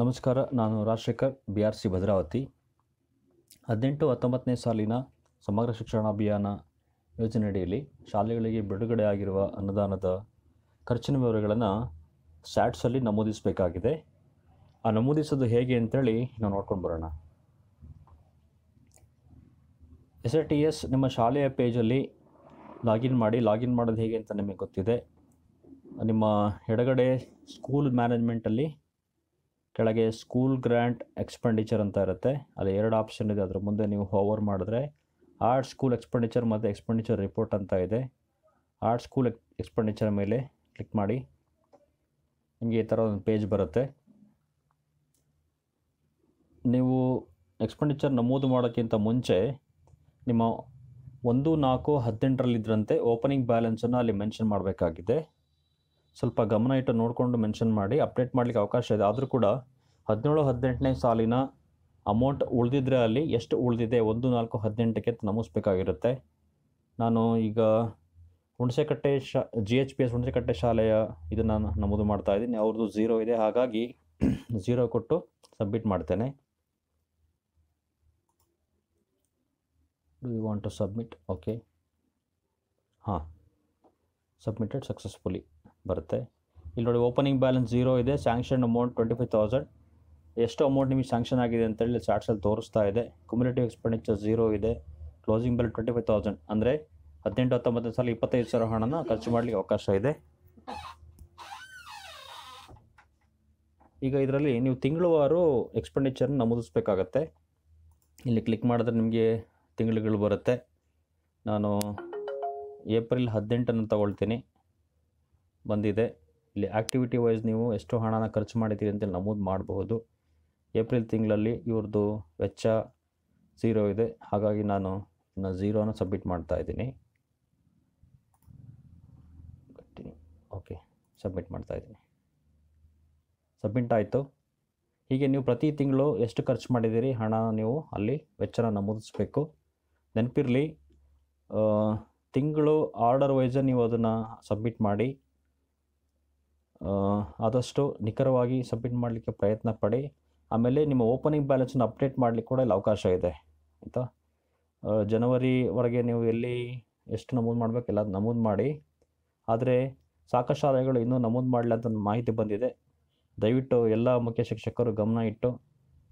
ನಮಸ್ಕಾರ, ನಾನು Rajashekar B R C Bhadravati. ಹದಿನೆಂಟು ಹತ್ತೊಂಬತ್ತನೇ ಸಾಲಿನ ಸಮಗ್ರ ಶಿಕ್ಷಣ ಅಭಿಯಾನ ಯೋಜನೆಯಡಿಯಲ್ಲಿ ಶಾಲೆಗಳಿಗೆ ಬಿಡುಗಡೆ ಆಗಿರುವ ಅನುದಾನದ ಖರ್ಚಿನ ವಿವರಗಳನ್ನು ಸ್ಯಾಟ್ಸಲ್ಲಿ ನಮೂದಿಸಬೇಕಾಗಿದೆ. ಆ ನಮೂದಿಸೋದು ಹೇಗೆ ಅಂತೇಳಿ ನಾವು ನೋಡ್ಕೊಂಡು ಬರೋಣ. ಎಸ್ ಆರ್ ಟಿ ಎಸ್ ನಿಮ್ಮ ಶಾಲೆಯ ಪೇಜಲ್ಲಿ ಲಾಗಿನ್ ಮಾಡಿ ಲಾಗಿನ್ ಮಾಡೋದು ಹೇಗೆ ಅಂತ ನಿಮಗೆ ಗೊತ್ತಿದೆ. ನಿಮ್ಮ ಎಡಗಡೆ ಸ್ಕೂಲ್ ಮ್ಯಾನೇಜ್ಮೆಂಟಲ್ಲಿ ಕೆಳಗೆ ಸ್ಕೂಲ್ ಗ್ರ್ಯಾಂಟ್ ಎಕ್ಸ್ಪೆಂಡಿಚರ್ ಅಂತ ಇರುತ್ತೆ. ಅಲ್ಲಿ ಎರಡು ಆಪ್ಷನ್ ಇದೆ. ಅದ್ರ ಮುಂದೆ ನೀವು ಹೋವರ್ ಮಾಡಿದ್ರೆ ಆರ್ಟ್ ಸ್ಕೂಲ್ ಎಕ್ಸ್ಪೆಂಡಿಚರ್ ಮತ್ತು ಎಕ್ಸ್ಪೆಂಡಿಚರ್ ರಿಪೋರ್ಟ್ ಅಂತ ಇದೆ. ಆರ್ಟ್ ಸ್ಕೂಲ್ ಎಕ್ಸ್ಪೆಂಡಿಚರ್ ಮೇಲೆ ಕ್ಲಿಕ್ ಮಾಡಿ. ನಿಮಗೆ ಈ ಥರ ಒಂದು ಪೇಜ್ ಬರುತ್ತೆ. ನೀವು ಎಕ್ಸ್ಪೆಂಡಿಚರ್ ನಮೂದು ಮಾಡೋಕ್ಕಿಂತ ಮುಂಚೆ ನಿಮ್ಮ ಒಂದು ನಾಲ್ಕು ಹದಿನೆಂಟರಲ್ಲಿದ್ದರಂತೆ ಓಪನಿಂಗ್ ಬ್ಯಾಲೆನ್ಸನ್ನು ಅಲ್ಲಿ ಮೆನ್ಷನ್ ಮಾಡಬೇಕಾಗಿದೆ. ಸ್ವಲ್ಪ ಗಮನ ಇಟ್ಟು ನೋಡಿಕೊಂಡು ಮೆನ್ಷನ್ ಮಾಡಿ ಅಪ್ಡೇಟ್ ಮಾಡಲಿಕ್ಕೆ ಅವಕಾಶ ಇದೆ. ಆದರೂ ಕೂಡ ಹದಿನೇಳು, ಹದಿನೆಂಟನೇ ಸಾಲಿನ ಅಮೌಂಟ್ ಉಳಿದಿದ್ರೆ ಅಲ್ಲಿ ಎಷ್ಟು ಉಳಿದಿದೆ? ಒಂದು, ನಾಲ್ಕು, ಹದಿನೆಂಟಕ್ಕೆ ನಮೂಸ್ಬೇಕಾಗಿರುತ್ತೆ ನಾನು ಈಗ Hunasekatte Shah G H P S Hunasekatte ಶಾಲೆಯ ಇದನ್ನು ನಮೂದು ಮಾಡ್ತಾ ಇದ್ದೀನಿ. ಅವ್ರದ್ದು ಝೀರೋ ಇದೆ. ಹಾಗಾಗಿ ಝೀರೋ ಕೊಟ್ಟು ಸಬ್ಮಿಟ್ ಮಾಡ್ತೇನೆ. Do you want to submit okay ಹಾಂ. ಸಬ್ಮಿಟೆಡ್ ಸಕ್ಸಸ್ಫುಲಿ ಬರುತ್ತೆ. ಇಲ್ಲಿ ನೋಡಿ ಓಪನಿಂಗ್ ಬ್ಯಾಲೆನ್ಸ್ ಝೀರೋ ಇದೆ sanction amount twenty five thousand ಎಷ್ಟು ಅಮೌಂಟ್ ನಿಮಗೆ ಸ್ಯಾಂಕ್ಷನ್ ಆಗಿದೆ ಅಂತೇಳಿ ಚಾರ್ಟ್ಸಲ್ಲಿ ತೋರಿಸ್ತಾ ಇದೆ. ಕಮ್ಯುನಿಟಿ ಎಕ್ಸ್ಪೆಂಡಿಚರ್ ಝೀರೋ ಇದೆ. Closing bell twenty five thousand ಅಂದರೆ ಹದಿನೆಂಟು ಹತ್ತೊಂಬತ್ತು ಸಾಲ ಇಪ್ಪತ್ತೈದು ಸಾವಿರ ಹಣನ ಖರ್ಚು ಮಾಡಲಿಕ್ಕೆ ಅವಕಾಶ ಇದೆ. ಈಗ ಇದರಲ್ಲಿ ನೀವು ತಿಂಗಳವಾರು ಎಕ್ಸ್ಪೆಂಡಿಚರ್ನ ನಮೂದಿಸ್ಬೇಕಾಗತ್ತೆ. ಇಲ್ಲಿ ಕ್ಲಿಕ್ ಮಾಡಿದ್ರೆ ನಿಮಗೆ ತಿಂಗಳುಗಳು ಬರುತ್ತೆ. ನಾನು ಏಪ್ರಿಲ್ ಹದಿನೆಂಟನ್ನು ತಗೊಳ್ತೀನಿ. ಬಂದಿದೆ. ಇಲ್ಲಿ ಆ್ಯಕ್ಟಿವಿಟಿ ವೈಸ್ ನೀವು ಎಷ್ಟು ಹಣನ ಖರ್ಚು ಮಾಡಿದ್ದೀರಿ ಅಂತೇಳಿ ನಮೂದು ಮಾಡಬಹುದು. ಏಪ್ರಿಲ್ ತಿಂಗಳಲ್ಲಿ ಇವ್ರದ್ದು ವೆಚ್ಚ ಝೀರೋ ಇದೆ. ಹಾಗಾಗಿ ನಾನು ಇನ್ನು ಝೀರೋನ ಸಬ್ಮಿಟ್ ಮಾಡ್ತಾ ಇದ್ದೀನಿ. ಓಕೆ ಸಬ್ಮಿಟ್ ಮಾಡ್ತಾ ಇದ್ದೀನಿ. ಸಬ್ಮಿಟ್ ಆಯಿತು. ಹೀಗೆ ನೀವು ಪ್ರತಿ ತಿಂಗಳು ಎಷ್ಟು ಖರ್ಚು ಮಾಡಿದ್ದೀರಿ ಹಣ ನೀವು ಅಲ್ಲಿ ವೆಚ್ಚನ ನಮೂದಿಸಬೇಕು. ನೆನಪಿರಲಿ ತಿಂಗಳು ಆರ್ಡರ್ ವೈಸ ನೀವು ಅದನ್ನು ಸಬ್ಮಿಟ್ ಮಾಡಿ ಆದಷ್ಟು ನಿಖರವಾಗಿ ಸಬ್ಮಿಟ್ ಮಾಡಲಿಕ್ಕೆ ಪ್ರಯತ್ನ ಪಡಿ. ಆಮೇಲೆ ನಿಮ್ಮ ಓಪನಿಂಗ್ ಬ್ಯಾಲೆನ್ಸನ್ನು ಅಪ್ಡೇಟ್ ಮಾಡಲಿಕ್ಕೆ ಕೂಡ ಇಲ್ಲಿ ಅವಕಾಶ ಇದೆ, ಆಯಿತಾ? ಜನವರಿವರೆಗೆ ನೀವು ಎಲ್ಲಿ ಎಷ್ಟು ನಮೂದು ಮಾಡಬೇಕೆಲ್ಲ ನಮೂದು ಮಾಡಿ. ಆದರೆ ಸಾಕಷ್ಟು ಶಾಲೆಗಳು ಇನ್ನೂ ನಮೂದು ಮಾಡಲಿ ಅಂತ ಮಾಹಿತಿ ಬಂದಿದೆ. ದಯವಿಟ್ಟು ಎಲ್ಲ ಮುಖ್ಯ ಶಿಕ್ಷಕರು ಗಮನ ಇಟ್ಟು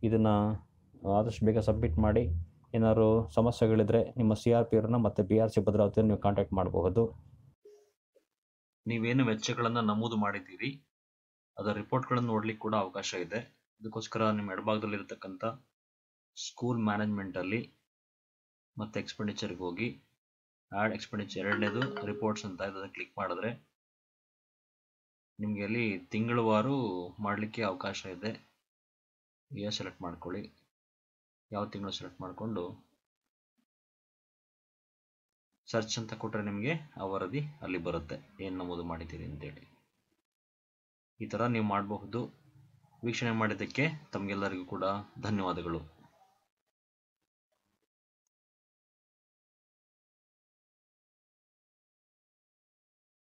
ಇದನ್ನು ಆದಷ್ಟು ಬೇಗ ಸಬ್ಮಿಟ್ ಮಾಡಿ. ಏನಾದ್ರು ಸಮಸ್ಯೆಗಳಿದ್ರೆ ನಿಮ್ಮ ಸಿ ಆರ್ ಪಿ ಅವ್ರನ್ನ ಮತ್ತೆ ಬಿ ಆರ್ ಸಿ ಭದ್ರಾವತಿಯನ್ನು ನೀವು ಕಾಂಟ್ಯಾಕ್ಟ್ ಮಾಡಬಹುದು. ನೀವೇನು ವೆಚ್ಚಗಳನ್ನು ನಮೂದು ಮಾಡಿದ್ದೀರಿ, ಅದರ ರಿಪೋರ್ಟ್ಗಳನ್ನು ನೋಡ್ಲಿಕ್ಕೆ ಕೂಡ ಅವಕಾಶ ಇದೆ. ಅದಕ್ಕೋಸ್ಕರ ನಿಮ್ಮ ಎಡಭಾಗದಲ್ಲಿರ್ತಕ್ಕಂಥ ಸ್ಕೂಲ್ ಮ್ಯಾನೇಜ್ಮೆಂಟಲ್ಲಿ ಮತ್ತೆ ಎಕ್ಸ್ಪೆಂಡಿಚರ್ಗೆ ಹೋಗಿ ಆ್ಯಡ್ ಎಕ್ಸ್ಪೆಂಡಿಚರ್ ಎರಡನೇದು ರಿಪೋರ್ಟ್ಸ್ ಅಂತ ಇದನ್ನು ಕ್ಲಿಕ್ ಮಾಡಿದ್ರೆ ನಿಮಗೆ ಅಲ್ಲಿ ತಿಂಗಳವಾರು ಮಾಡಲಿಕ್ಕೆ ಅವಕಾಶ ಇದೆ. ಸೆಲೆಕ್ಟ್ ಮಾಡ್ಕೊಳ್ಳಿ. ಯಾವ ತಿಂಗಳು ಸೆಲೆಕ್ಟ್ ಮಾಡಿಕೊಂಡು ಸರ್ಚ್ ಅಂತ ಕೊಟ್ಟರೆ ನಿಮಗೆ ಆ ವರದಿ ಅಲ್ಲಿ ಬರುತ್ತೆ. ಏನು ನಮೂದು ಮಾಡಿದ್ದೀರಿ ಅಂತೇಳಿ. ಈ ಥರ ನೀವು ಮಾಡಬಹುದು. ವೀಕ್ಷಣೆ ಮಾಡಿದ್ದಕ್ಕೆ ತಮಗೆಲ್ಲರಿಗೂ ಕೂಡ ಧನ್ಯವಾದಗಳು.